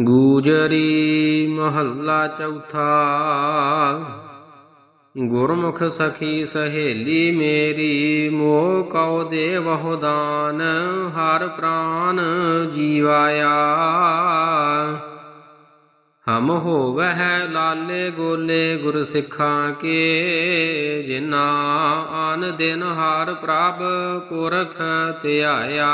ਗੂਜਰੀ ਮਹੱਲਾ ਚੌਥਾ। ਗੁਰਮੁਖ ਸਖੀ ਸਹੇਲੀ ਮੇਰੀ, ਮੋਹ ਕਉ ਦੇ ਬਹੁ ਦਾਨ, ਹਰ ਪ੍ਰਾਨ ਜੀਵਾਇਆ। ਹਮ ਹੋਵਹਿ ਲਾਲੇ ਗੋਲੇ ਗੁਰ ਸਿੱਖਾਂ ਕੇ ਜਿਨਾ ਆਨ ਦਿਨ ਹਰ ਪ੍ਰਭ ਪੁਰਖ ਧਿਆਇਆ।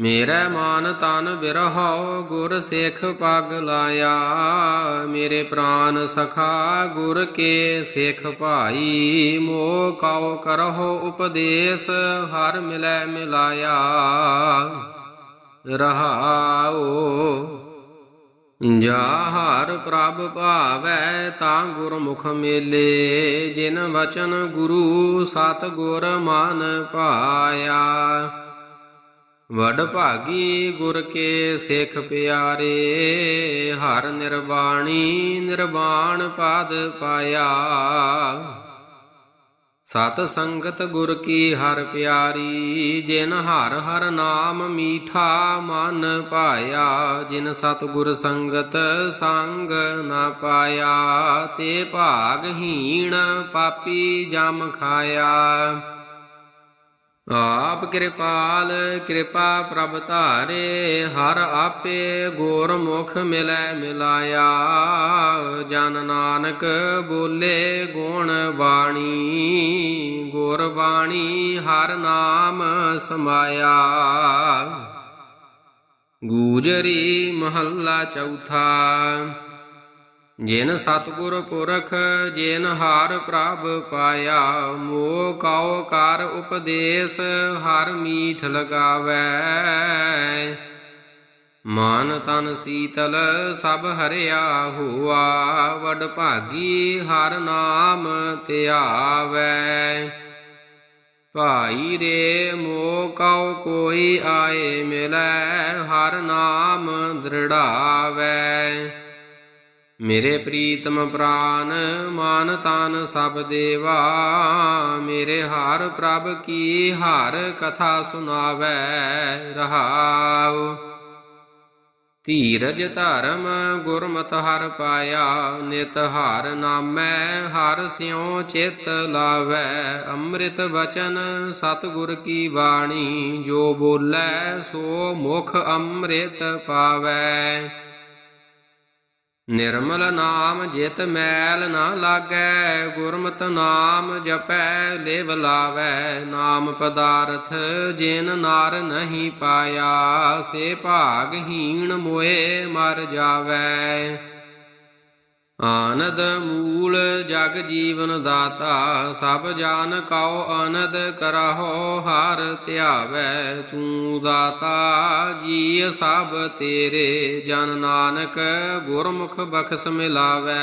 ਮੇਰੇ ਮਨ ਤਨ ਬਿਰਹਉ ਗੁਰ ਸਿੱਖ ਪਗ ਲਾਇਆ। ਮੇਰੇ ਪ੍ਰਾਨ ਸਖਾ ਗੁਰ ਕੇ ਸਿੱਖ ਭਾਈ, ਮੋਹ ਕਉ ਕਰਹੁ ਉਪਦੇਸ਼ ਹਰ ਮਿਲੈ ਮਿਲਾਇਆ। ਰਹਾਉ ਜਾ ਹਰ ਪ੍ਰਭ ਭਾਵੈ ਤਾਂ ਗੁਰਮੁਖ ਮੇਲੇ। ਜਿਨ ਵਚਨ ਗੁਰੂ ਸਤ ਗੁਰ ਮਨ ਪਾਇਆ। ਵਡ ਭਾਗੀ ਗੁਰ ਕੇ ਸਿੱਖ ਪਿਆਰੇ, ਹਰ ਨਿਰਵਾਣੀ ਨਿਰਵਾਣ ਪਦ ਪਾਇਆ। ਸਤ ਸੰਗਤ ਗੁਰ ਕੀ ਹਰ ਪਿਆਰੀ, ਜਿਨ ਹਰ ਹਰ ਨਾਮ ਮੀਠਾ ਮਨ ਪਾਇਆ। ਜਿਨ ਸਤ ਗੁਰ ਸੰਗਤ ਸੰਗ ਨਾ ਪਾਇਆ, ਤੇ ਭਾਗਹੀਣ ਪਾਪੀ ਜਮ ਖਾਇਆ। ਆਪ ਕਿਰਪਾਲ, ਕਿਰਪਾ ਪ੍ਰਭ ਧਾਰੇ, ਹਰ ਆਪੇ ਗੋਰ ਮੁਖ ਮਿਲੈ ਮਿਲਾਇਆ। ਜਨ ਨਾਨਕ ਬੋਲੇ ਗੁਣ ਬਾਣੀ, ਗੁਰ ਬਾਣੀ ਹਰ ਨਾਮ ਸਮਾਇਆ। ਗੂਜਰੀ ਮਹੱਲਾ ਚੌਥਾ। ਜਿਨ ਸਤਗੁਰ ਪੁਰਖ, ਜਿਨ ਹਾਰ ਪ੍ਰਭ ਪਾਇਆ, ਮੋਹ ਕਉ ਕਰ ਉਪਦੇਸ਼, ਹਰ ਮੀਠ ਲਗਾਵੇ। ਮਨ ਤਨ ਸੀਤਲ, ਸਭ ਹਰਿਆ ਹੁਆ, ਵਡ ਭਾਗੀ ਹਰ ਨਾਮ ਧਿਆਵੇ। ਭਾਈ ਰੇ ਮੋ ਕਉ ਕੋਈ ਆਏ ਮਿਲੈ, ਹਰ ਨਾਮ ਦ੍ਰਿੜਾਵੇ। ਮੇਰੇ ਪ੍ਰੀਤਮ ਪ੍ਰਾਨ ਮਾਨ ਤਨ ਸਭ ਦੇਵਾ, ਮੇਰੇ ਹਰ ਪ੍ਰਭ ਕੀ ਹਰ ਕਥਾ ਸੁਨਾਵੇ ਰਹਾਉ। ਧੀਰਜ ਧਰਮ ਗੁਰਮਤਿ ਹਰ ਪਾਇਆ, ਨਿਤ ਹਰ ਨਾਮੈ ਹਰ ਸਿਉ ਚਿਤ ਲਾਵੈ। ਅੰਮ੍ਰਿਤ ਵਚਨ ਸਤਿਗੁਰ ਕੀ ਬਾਣੀ, ਜੋ ਬੋਲੇ ਸੋ ਮੁਖ ਅੰਮ੍ਰਿਤ ਪਾਵੈ। ਨਿਰਮਲ ਨਾਮ ਜਿਤ ਮੈਲ ਨਾ ਲਾਗੈ, ਗੁਰਮਤਿ ਨਾਮ ਜਪੈ, ਲਿਵ ਲਾਵੈ। ਨਾਮ ਪਦਾਰਥ ਜਿਨ ਨਾਰ ਨਹੀਂ ਪਾਇਆ, ਸੇ ਭਾਗਹੀਣ ਮੋਏ ਮਰ ਜਾਵੈ। ਆਨੰਦ ਮੂਲ ਜਗ ਜੀਵਨ ਦਾਤਾ, ਸਭ ਜਾਨ ਕਉ ਆਨੰਦ ਕਰਹੁ, ਹਰ ਧਿਆਵੈ ਤੂੰ ਦਾਤਾ। ਜੀ ਸਭ ਤੇਰੇ, ਜਨ ਨਾਨਕ ਗੁਰਮੁਖ ਬਖਸ ਮਿਲਾਵੈ।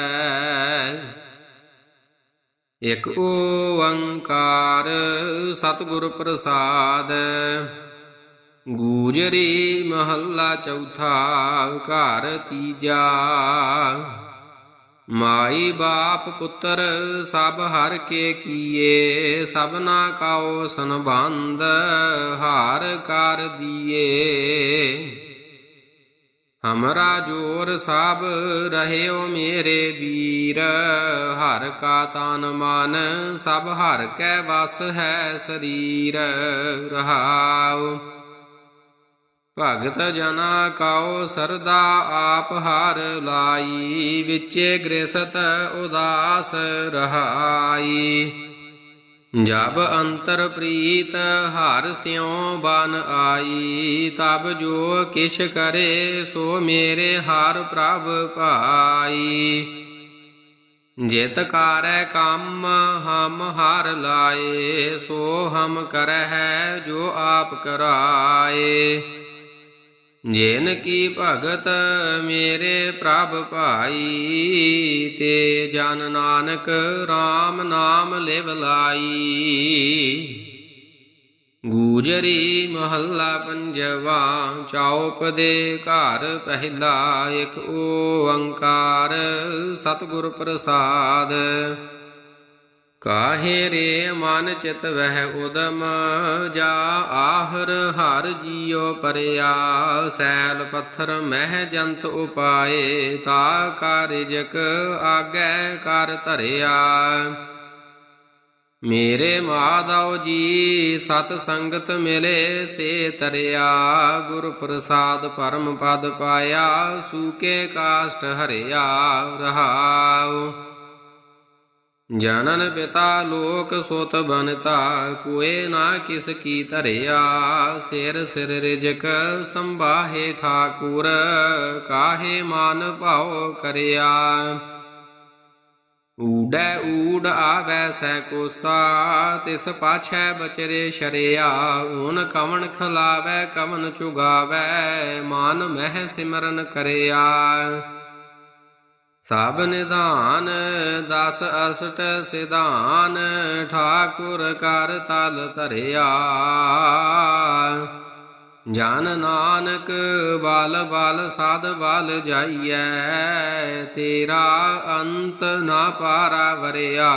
ਇਕ ਓੰਕਾਰ ਸਤਿਗੁਰ ਪ੍ਰਸਾਦ, ਗੂਜਰੀ ਮਹੱਲਾ ਚੌਥਾ, ਘਰ ਤੀਜਾ। ਮਾਈ ਬਾਪ ਪੁੱਤਰ ਸਭ ਹਰ ਕੇ ਕੀਏ ਸਭਨਾ ਕਾਓ ਸੰਬੰਧ ਹਾਰ ਕਰ ਦੀਏ। ਹਮਰਾ ਜੋਰ ਸਭ ਰਹਿਓ ਮੇਰੇ ਵੀਰ, ਹਰ ਕਾ ਤਨ ਮਨ ਸਭ ਹਰ ਕੈ ਵਸ ਹੈ ਸਰੀਰ। ਰਹਾਉ ਭਗਤ ਜਨਾ ਕਾਉ ਸਰਦਾ ਆਪ ਹਾਰ ਲਾਈ, ਵਿਚੇ ਗ੍ਰਸਤ ਉਦਾਸ ਰਹਾਈ। ਜਬ ਅੰਤਰ ਪ੍ਰੀਤ ਹਰ ਸਿਉ ਬਨ ਆਈ, ਤਬ ਜੋ ਕਿਛ ਕਰੇ ਸੋ ਮੇਰੇ ਹਰ ਪ੍ਰਭ ਭਾਈ ਜਿਤ ਕਾਰੈ ਕੰਮ ਹਮ ਹਰ ਲਾਏ, ਸੋ ਹਮ ਕਰਹਿ ਜੋ ਆਪ ਕਰਾਏ। ਜਿਨ ਕੀ ਭਗਤ ਮੇਰੇ ਪ੍ਰਭ ਭਾਈ, ਤੇ ਜਨ ਨਾਨਕ RAM ਨਾਮ ਲਿਵ ਲਾਈ। ਗੂਜਰੀ ਮਹੱਲਾ ਪੰਜਵਾ, ਚੌਪ ਦੇ ਘਰ ਪਹਿਲਾ, ਇੱਕ ਓੰਕਾਰ ਸਤਿਗੁਰ ਪ੍ਰਸਾਦ। ਕਾਹੇ ਰੇ ਮਨ ਚਿਤ ਵਹਿ ਉਦਮ, ਜਾ ਆਹਰ ਹਰ ਜੀਉ ਪਰਿਆ। ਸੈਲ ਪੱਥਰ ਮਹਿ ਜੰਤ ਉਪਾਏ, ਤਾ ਕਾਰਿਜਕ ਆਗੈ ਕਰ ਧਰਿਆ। ਮੇਰੇ ਮਾਧਵ ਜੀ, ਸਤ ਸੰਗਤ ਮਿਲੇ ਸੇ ਤਰਿਆ। ਗੁਰ ਪ੍ਰਸਾਦ ਪਰਮ ਪਦ ਪਾਇਆ, ਸੂਕੇ ਕਾਸ਼ਟ ਹਰਿਆ ਰਹਾਉ। ਜਨਨ ਪਿਤਾ ਲੋਕ ਸੁਤ ਬਨਤਾ ਕੋਏ ਨਾ ਕਿਸ ਕੀ ਧਰਿਆ। ਸਿਰ ਸਿਰ ਰਿਜਕ ਸੰਭਾਹੇ ਠਾਕੁਰ, ਕਾਹੇ ਮਾਨ ਭਾਉ ਕਰਿਆ। ਊੜੈ ਊੜ ਆਵੈ ਸੈ ਕੋਸਾ, ਤਿਸ ਪਾਛੈ ਬਚਰੇ ਸ਼ਰਿਆ। ਓਨ ਕਵਣ ਖਲਾਵੈ, ਕਵਨ ਚੁਗਾਵੈ, ਮਾਨ ਮਹਿ ਸਿਮਰਨ ਕਰਿਆ। ਸਭ ਨਿਧਾਨ, ਦਸ ਅਸਟ ਸਿਧਾਨ, ਠਾਕੁਰ ਕਰ ਤਲ ਧਰਿਆ। ਜਨ ਨਾਨਕ ਬਲ ਬਲ ਸਾਧ ਬਲ ਜਾਈਐ, ਤੇਰਾ ਅੰਤ ਨਾ ਪਾਰਾ ਵਰਿਆ।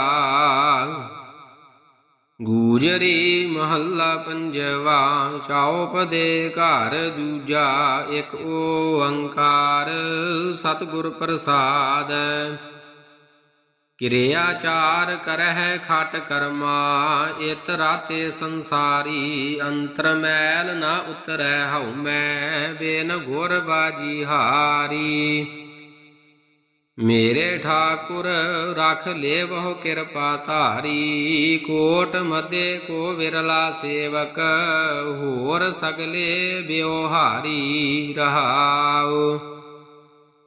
ਗੂਜਰੀ ਮਹੱਲਾ ਪੰਜਵਾ ਚੌਪਦੇ ਘਰ ਦੂਜਾ, ਇੱਕ ਓੰਕਾਰ ਸਤਿਗੁਰ ਪ੍ਰਸਾਦ। ਕਿਰਿਆਚਾਰ ਕਰਹਿ ਖਟ ਕਰਮਾ, ਇਤ ਰਾਤੇ ਸੰਸਾਰੀ, ਅੰਤਰ ਮੈਲ ਨਾ ਉਤਰੈ ਹਉ ਮੈਂ ਬੇਨ ਗੁਰ ਬਾਜੀ ਹਾਰੀ। ਮੇਰੇ ਠਾਕੁਰ ਰਖ ਲੇਵਹੁ ਕਿਰਪਾ ਧਾਰੀ, ਕੋਟ ਮਦੇ ਕੋ ਵਿਰਲਾ ਸੇਵਕ, ਹੋਰ ਸਗਲੇ ਬਿਵਹਾਰੀ ਰਹਾਉ।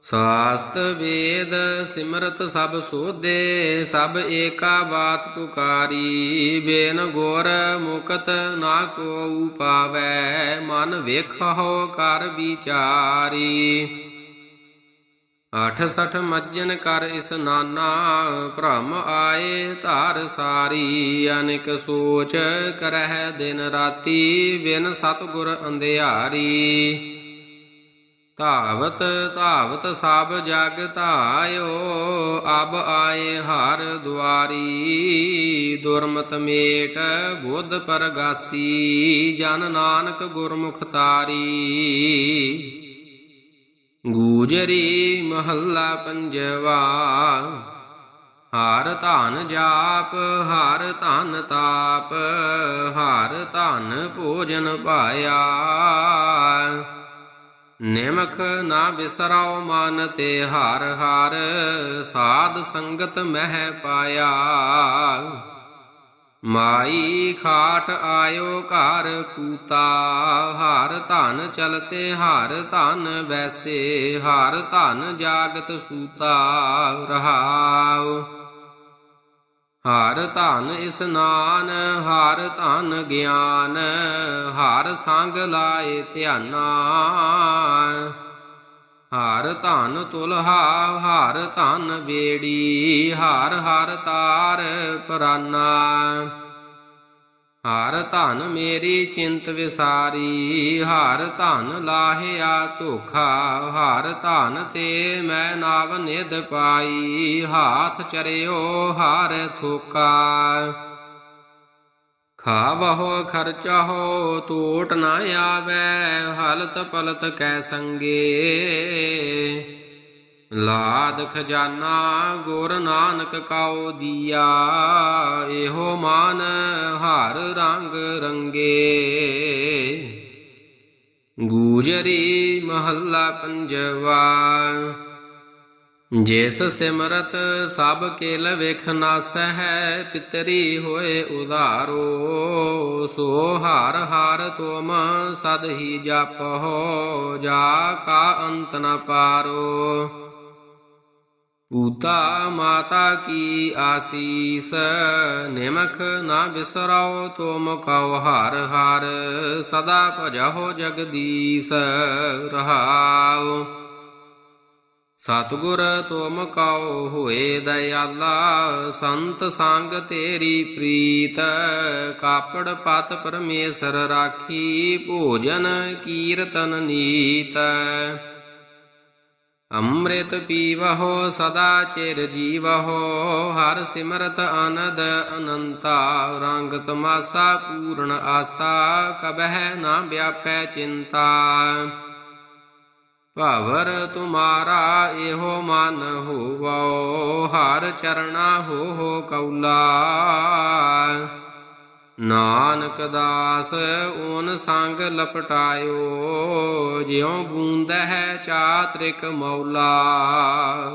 ਸਾਸਤ ਵੇਦ ਸਿਮਰਤ ਸਭ ਸੋਧੇ, ਸਭ ਏਕਾ ਬਾਤ ਪੁਕਾਰੀ, ਬੇਨ ਗੁਰ ਮੁਕਤ ਨਾ ਕੋ ਪਾਵੈ ਮਨ ਵੇਖੋ ਕਰ ਵਿਚਾਰੀ। ਅਠ ਸਠ ਮੱਜਨ ਕਰ ਇਸ ਨਾਨਾ, ਭ੍ਰਮ ਆਏ ਧਾਰ ਸਾਰੀ। ਅਨਿਕ ਸੋਚ ਕਰਹਿ ਦਿਨ ਰਾਤੀ, ਬਿਨ ਸਤਗੁਰ ਅੰਧਿਆਰੀ। ਧਾਵਤ ਧਾਵਤ ਸਭ ਜਗ ਧਾਇਓ, ਅਬ ਆਏ ਹਰ ਦੁਆਰੀ। ਦੁਰਮਤ ਮੇਟ ਬੁੱਧ ਪਰਗਾਸੀ, ਜਨ ਨਾਨਕ ਗੁਰਮੁਖ ਤਾਰੀ। ਗੂਜਰੀ ਮਹੱਲਾ ਪੰਜਵਾ। ਹਾਰ ਧਨ ਜਾਪ, ਹਾਰ ਧਨ ਤਾਪ, ਹਾਰ ਧਨ ਭੋਜਨ ਪਾਇਆ। ਨਿਮਖ ਨਾ ਬਿਸਰਾਓ ਮਨ ਤੇ ਹਾਰ ਹਾਰ, ਸਾਧ ਸੰਗਤ ਮਹਿ ਪਾਇਆ। ਮਾਈ ਖਾਟ ਆਇਓ ਘਰ ਕੂਤਾ, ਹਰ ਧਨ ਚਲਤੇ, ਹਰ ਧਨ ਵੈਸੇ, ਹਰ ਧਨ ਜਾਗਤ ਸੂਤਾ, ਰਹਾਉ। ਹਰ ਧਨ ਇਸਨਾਨ ਹਰ ਧਨ ਗਿਆਨ, ਹਰ ਸੰਗ ਲਾਏ ਧਿਆਨਾ। ਹਾਰ ਧਨ ਤੁਲਹਾ, ਹਾਰ ਧਨ ਬੇੜੀ ਹਾਰ ਹਰ ਤਾਰ ਪਰਾਨਾ। ਹਾਰ ਧਨ ਮੇਰੀ ਚਿੰਤ ਵਿਸਾਰੀ, ਹਾਰ ਧਨ ਲਾਹਿਆ ਧੋਖਾ। ਹਾਰ ਧਨ ਤੇ ਮੈਂ ਨਾਵ ਨਿਧ ਪਾਈ, ਹਾਥ ਚਰਿਓ ਹਾਰ ਥੋਕਾ। ਖਾਵਹੁ, ਖਰਚਹੁ ਟੋਟ ਨਾ ਆਵੈ, ਹਲਤ ਪਲਤ ਕੈ ਸੰਗੇ। ਲਾਦ ਖਜ਼ਾਨਾ ਗੁਰ ਨਾਨਕ ਕਾਉ ਦੀਆ, ਇਹੋ ਮਾਨ ਹਰ ਰੰਗ ਰੰਗੇ। ਗੂਜਰੀ ਮਹੱਲਾ ਪੰਜਵਾ ਜਿਸ ਸਿਮਰਤ ਸਭ ਕੇਲ ਵੇਖ ਨਾਸਹਿ ਪਿਤਰੀ ਹੋਏ ਉਧਾਰੋ, ਸੋ ਹਾਰ ਹਾਰ ਤੁਮ ਸਦ ਹੀ ਜਪੋ, ਜਾ ਕਾ ਅੰਤ ਨ ਪਾਰੋ। ਪੂਤਾ ਮਾਤਾ ਕੀ ਆਸੀਸ, ਨਿਮਖ ਨਾ ਬਿਸਰਾਓ ਤੁਮ ਕਉ ਹਰ ਹਰ, ਸਦਾ ਭਜਹੁ ਜਗਦੀਸ ਰਹਾਉ। ਸਤਗੁਰ ਤੁਮ ਕਉ ਹੋਏ ਦਇਆਲਾ, ਸੰਤ ਸੰਗ ਤੇਰੀ ਪ੍ਰੀਤ। ਕਾਪੜ ਪਤ ਪਰਮੇਸ਼ਰ ਰਾਖੀ, ਭੋਜਨ ਕੀਰਤਨ ਨੀਤ। ਅੰਮ੍ਰਿਤ ਪੀਵਹੁ, ਸਦਾ ਚਿਰ ਜੀਵਹੁ, ਹਰ ਸਿਮਰਤ ਆਨੰਦ ਅਨੰਤਾ। ਰੰਗ ਤਮਾਸਾ, ਪੂਰਨ ਆਸਾ, ਕਬਹਿ ਨਾ ਵਿਆਪੈ ਚਿੰਤਾ। ਭਵਰ ਤੁਮਾਰਾ ਇਹੋ ਮਨ ਹੋਵੋ, ਹਰ ਚਰਣਾ ਹੋ ਹੋ ਕਉਲਾ। ਨਾਨਕ ਦਾਸ ਓਨ ਸੰਗ ਲਪਟਾਇਓ, ਜਿਉ ਬੂੰਦ ਹੈ ਚਾਤ੍ਰਿਕ ਮੌਲਾ।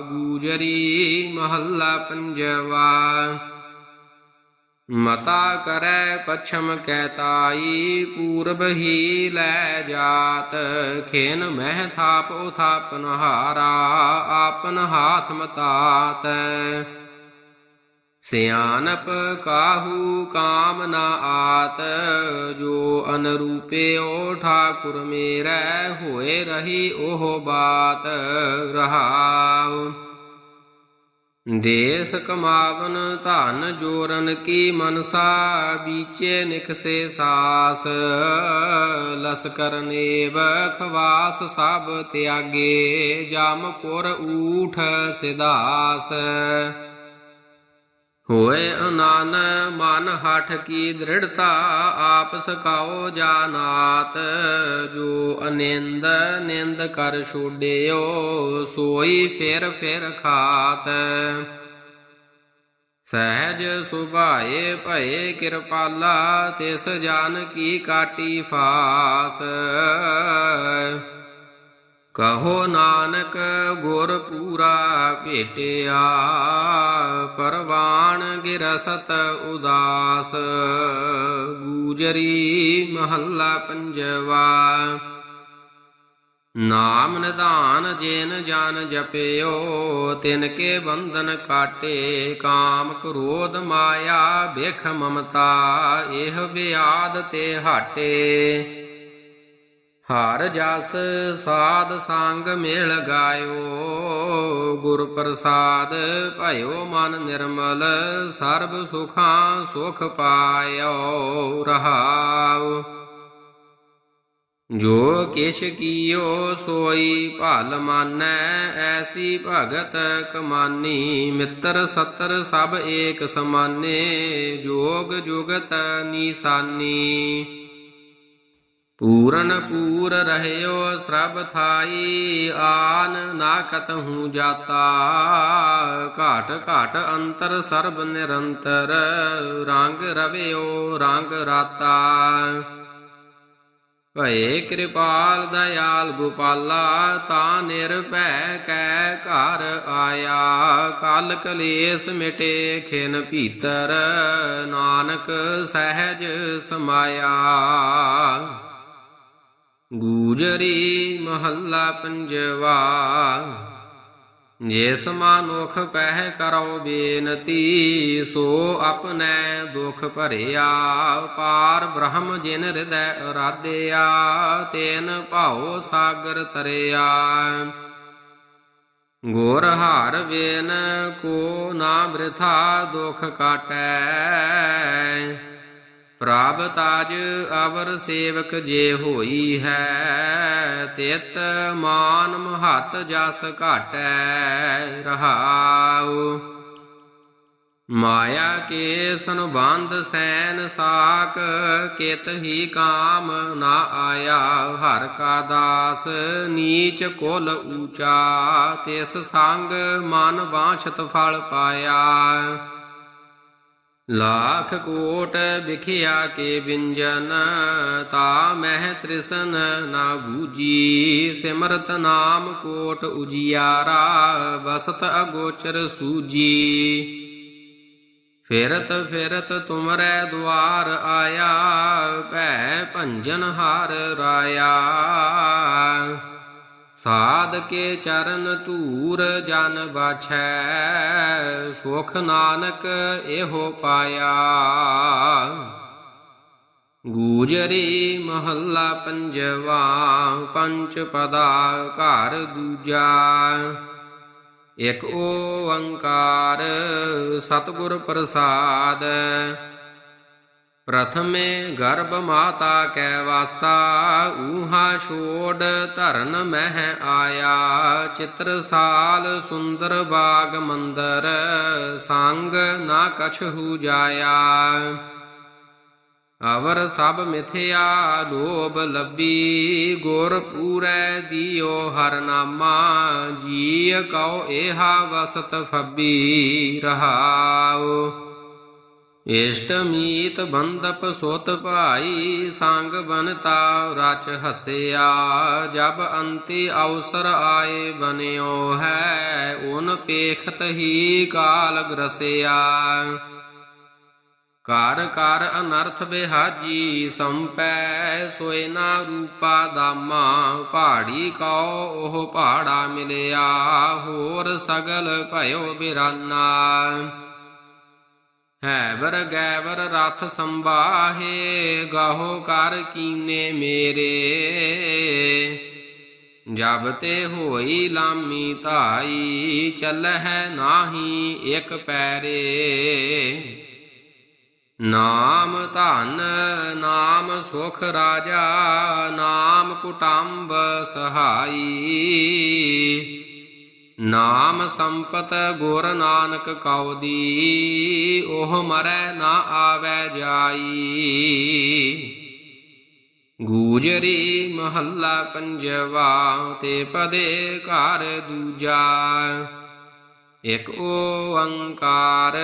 ਗੂਜਰੀ ਮਹੱਲਾ ਪੰਜਵਾ। ਮਤਾ ਕਰੈ ਪਛਮ ਕੈਤਾਈ, ਪੂਰਬ ਹੀ ਲੈ ਜਾਤ। ਖੇਨ ਮਹਿ ਥਾਪ ਉਥਾਪਨ ਹਾਰਾ ਆਪਨ ਹਾਥ ਮਤਾਤ। ਸਿਆਨਪ ਕਾਹੂ ਕਾਮ ਨਾ ਆਤ, ਜੋ ਅਨਰੂਪਿਓ ਠਾਕੁਰ ਮੇਰੈ, ਹੋਏ ਰਹੀ ਉਹ ਬਾਤ ਰਹਾਉ। ਦੇਸ ਕਮਾਵਨ ਧਨ ਜੋਰਨ ਕੀ ਮਨਸਾ, ਬੀਚੇ ਨਿਕਸੇ ਸਾਸ। ਲਸਕਰ ਨੇਵ ਖਵਾਸ ਸਭ ਤਿਆਗੇ ਜਮਪੁਰ ਊਠ ਸਿਧਾਸ। ਹੋਏ ਅਨਾਨ ਮਨ ਹਠ ਕੀ ਦ੍ਰਿੜਤਾ, ਆਪ ਸਕਾਓ ਜਾਨਾਤ। ਜੋ ਅਨਿੰਦ, ਨਿੰਦ ਕਰ ਛੋੜਿਓ ਸੋਈ ਫਿਰ ਫਿਰ ਖਾਤ। ਸਹਿਜ ਸੁਭਾਏ ਭਏ ਕਿਰਪਾਲਾ, ਤਿਸ ਜਨ ਕੀ ਕਾਟੀ ਫਾਸ। ਕਹੋ ਨਾਨਕ ਗੁਰ ਪੂਰਾ ਭੇਟਿਆ ਪਰਵਾਣ ਗਿਰਸਤ ਉਦਾਸ, ਗੂਜਰੀ ਮਹੱਲਾ ਪੰਜਵਾ। ਨਾਮ ਨਿਧਾਨ ਜੇਨ ਜਨ ਜਪਿਓ, ਤਿਨ ਕੇ ਬੰਧਨ ਕਾਟੇ, ਕਾਮ ਕ੍ਰੋਧ ਮਾਇਆ ਬਿਖ ਮਮਤਾ, ਇਹ ਵਿਆਦ ਤੇ ਹਾਟੇ। ਹਰ ਜਸ ਸਾਧ ਸੰਗ ਮਿਲ ਗਾਇਓ, ਗੁਰ ਪ੍ਰਸਾਦ ਭਇਓ ਮਨ ਨਿਰਮਲ, ਸਰਬ ਸੁਖਾਂ ਸੁਖ ਪਾਇਓ ਰਹਾਉ। ਜੋ ਕਿਛ ਕੀਓ ਸੋਈ ਭਲ ਮਾਨੈ, ਐਸੀ ਭਗਤ ਕਮਾਨੀ, ਮਿੱਤਰ ਸਤਰ ਸਭ ਏਕ ਸਮਾਨੇ, ਜੋਗ ਜੁਗਤ ਨੀਸਾਨੀ। ਪੂਰਨ ਪੂਰ ਰਹਿਓ ਸਰਬ ਥਾਈ, ਆਨ ਨਾ ਕਤਹੂ ਜਾਤਾ। ਘਾਟ ਘਾਟ ਅੰਤਰ ਸਰਬ ਨਿਰੰਤਰ, ਰੰਗ ਰਵਿਓ ਰੰਗ ਰਾਤਾ। ਭਏ ਕਿਰਪਾਲ ਦਇਆਲ ਗੋਪਾਲਾ, ਤਾ ਨਿਰਭੈ ਕੈ ਘਰ ਆਇਆ। ਕਲ ਕਲੇਸ਼ ਮਿਟੇ ਖਿਨ ਭੀਤਰ, ਨਾਨਕ ਸਹਿਜ ਸਮਾਇਆ। ਗੂਜਰੀ ਮਹੱਲਾ ਪੰਜਵਾ। ਜਿਸ ਮਾਨੁਖ ਪਹਿ ਕਰੋ ਬੇਨਤੀ, ਸੋ ਆਪਣੈ ਦੁਖ ਭਰਿਆ। ਪਾਰ ਬ੍ਰਹਮ ਜਿਨ ਹਿਰਦੈ ਅਰਾਧਿਆ, ਤੈਨ ਭਾਉ ਸਾਗਰ ਤਰਿਆ। ਗੋਰ ਹਾਰ ਵੇਨ ਕੋ ਨਾ ਬ੍ਰਿਥਾ ਦੁਖ ਕਾਟੈ। ਪ੍ਰਭ ਤਾਜ ਅਵਰ ਸੇਵਕ ਜੇ ਹੋਈ ਹੈ, ਤਿਤ ਮਾਨ ਮਹਤ ਜਸ ਘਾਟੈ ਰਹਾਉ। ਮਾਇਆ ਕੇ ਸੰਬੰਧ ਸੈਨ ਸਾਕ ਕਿਤ ਹੀ ਕਾਮ ਨਾ ਆਇਆ, ਹਰ ਕਾ ਦਾਸ ਨੀਚ ਕੁਲ ਊਚਾ, ਤਿਸ ਸੰਗ ਮਨ ਵਾਂਛਤ ਫਲ ਪਾਇਆ। ਲਾਖ ਕੋਟ ਵਿਖਿਆ ਕੇ ਵਿੰਜਨ ਤਾ ਮਹਿ ਤ੍ਰਿਸ਼ਨ ਨਾ ਬੂਜੀ ਸਿਮਰਤ ਨਾਮ ਕੋਟ ਉਜਿਆਰਾ ਵਸਤ ਅਗੋਚਰ ਸੂਜੀ ਫਿਰਤ ਫਿਰਤ ਤੁਮਰੇ ਦੁਆਰ ਆਇਆ ਭੈ ਭੰਜਨ ਹਾਰ ਰਾਇਆ ਸਾਧ ਕੇ ਚਰਨ ਧੂਰ ਜਨ ਬਾਛੈ, ਸੁਖ ਨਾਨਕ ਇਹੋ ਪਾਇਆ। ਗੂਜਰੀ ਮਹੱਲਾ ਪੰਜਵਾ ਪੰਚ ਪਦਾ ਘਰ ਦੂਜਾ। ਇਕ ਓੰਕਾਰ ਸਤਿਗੁਰ ਪ੍ਰਸਾਦ ਪ੍ਰਥਮੇ ਗਰਭ ਮਾਤਾ ਕੈ ਵਾਸਾ, ਊਹਾ ਛੋੜ ਧਰਨ ਮਹਿ ਆਇਆ। ਚਿਤਰਸਾਲ ਸੁੰਦਰ ਬਾਗ ਮੰਦਰ, ਸੰਗ ਨਾ ਕਛਹੂ ਜਾਇਆ। ਅਵਰ ਸਭ ਮਿਥਿਆ ਲੋਭ ਲੱਭੀ, ਗੁਰ ਪੂਰੈ ਦਿਓ ਹਰ ਨਾਮਾ। ਜੀ ਕਉ ਏਹਾ ਵਸਤ ਫੱਬੀ ਰਹਾਉ। ਇਸ਼ਟ ਮੀਤ ਬੰਦਪ ਸੁਤ ਭਾਈ, ਸੰਗ ਬਨਤਾ ਰਚ ਹਸਿਆ। ਜਬ ਅੰਤੀ ਅਵਸਰ ਆਏ ਬਨਿਓ ਹੈ, ਉਨ ਪੇਖਤ ਹੀ ਕਾਲ ਗ੍ਰਸਿਆ। ਕਰ ਕਰ ਅਨਰਥ ਬਿਹਾਜੀ, ਸੰਪੈ ਸੋਏ ਨਾ ਰੂਪਾ ਦਾਮਾ। ਪਹਾੜੀ ਕਉ ਉਹ ਪਹਾੜਾ ਮਿਲਿਆ, ਹੋਰ ਸਗਲ ਭਇਓ ਬਿਰਾਨਾ। ਹੈਵਰ ਗੈਵਰ ਰਥ ਸੰਬਾਹੇ ਗਾਹੋ ਕਰ ਕੀਨੇ ਮੇਰੇ। ਜਬ ਤੇ ਹੋਈ ਲਾਮੀ ਧਾਈ, ਚੱਲਹਿ ਨਾਹੀ ਇੱਕ ਪੈਰੇ। ਨਾਮ ਧਨ, ਨਾਮ ਸੁਖ ਰਾਜਾ, ਨਾਮ ਕੁਟੰਬ ਸਹਾਈ। ਨਾਮ ਸੰਪਤ ਗੁਰ ਨਾਨਕ ਕਉ ਦੀ, ਉਹ ਮਰੈ ਨਾ ਆਵੈ ਜਾਈ। ਗੂਜਰੀ ਮਹੱਲਾ ਪੰਜਵਾ, ਤੇ ਪਦੇ ਘਰ ਦੂਜਾ। ਇਕ ਓੰਕਾਰ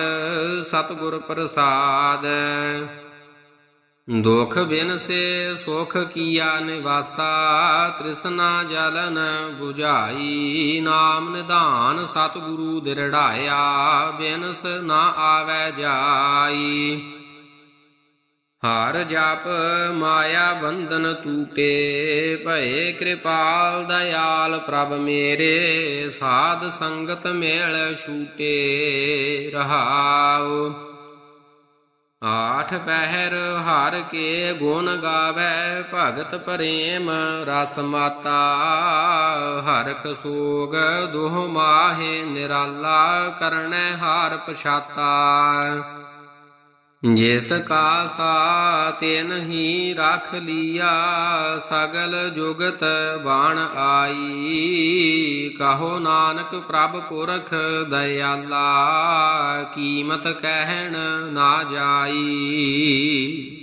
ਸਤਿਗੁਰ ਪ੍ਰਸਾਦ ਦੁਖ ਬਿਨ ਸੇ ਸੁਖ ਕੀਆ ਨਿਵਾਸਾ, ਤ੍ਰਿਸ਼ਨਾ ਜਲਨ 부ਝਾਈ। ਨਾਮ ਨਿਧਾਨ ਸਤਿਗੁਰੂ ਦਿਰੜਾਇਆ, ਬਿਨਸ ਨਾ ਆਵੈ ਜਾਈ। ਹਰ ਜਪ ਮਾਇਆ ਬੰਧਨ ਟੂਟੇ ਭਏ ਕਿਰਪਾਲ ਦਇਆਲ ਪ੍ਰਭ ਮੇਰੇ, ਸਾਧ ਸੰਗਤ ਮੇਲ ਛੂਟੇ, ਰਹਾਉ। ਆਠ ਪਹਿਰ ਹਰ ਕੇ ਗੁਣ ਗਾਵੇ, ਭਗਤ ਪ੍ਰੇਮ ਰਸ ਮਾਤਾ। ਹਰਖ ਸੋਗ ਦੁਹ ਮਾਹੇ ਨਿਰਾਲਾ, ਕਰਨੈ ਹਾਰ ਪਛਾਤਾ ਜਿਸ ਕਾ ਸਾ ਤਿਨ ਹੀ ਰਖ ਲੀਆ, ਸਗਲ ਜੁਗਤ ਬਾਣ ਆਈ। ਕਹੋ ਨਾਨਕ ਪ੍ਰਭ ਪੁਰਖ ਦਇਆਲਾ, ਕੀਮਤ ਕਹਿਣ ਨਾ ਜਾਈ।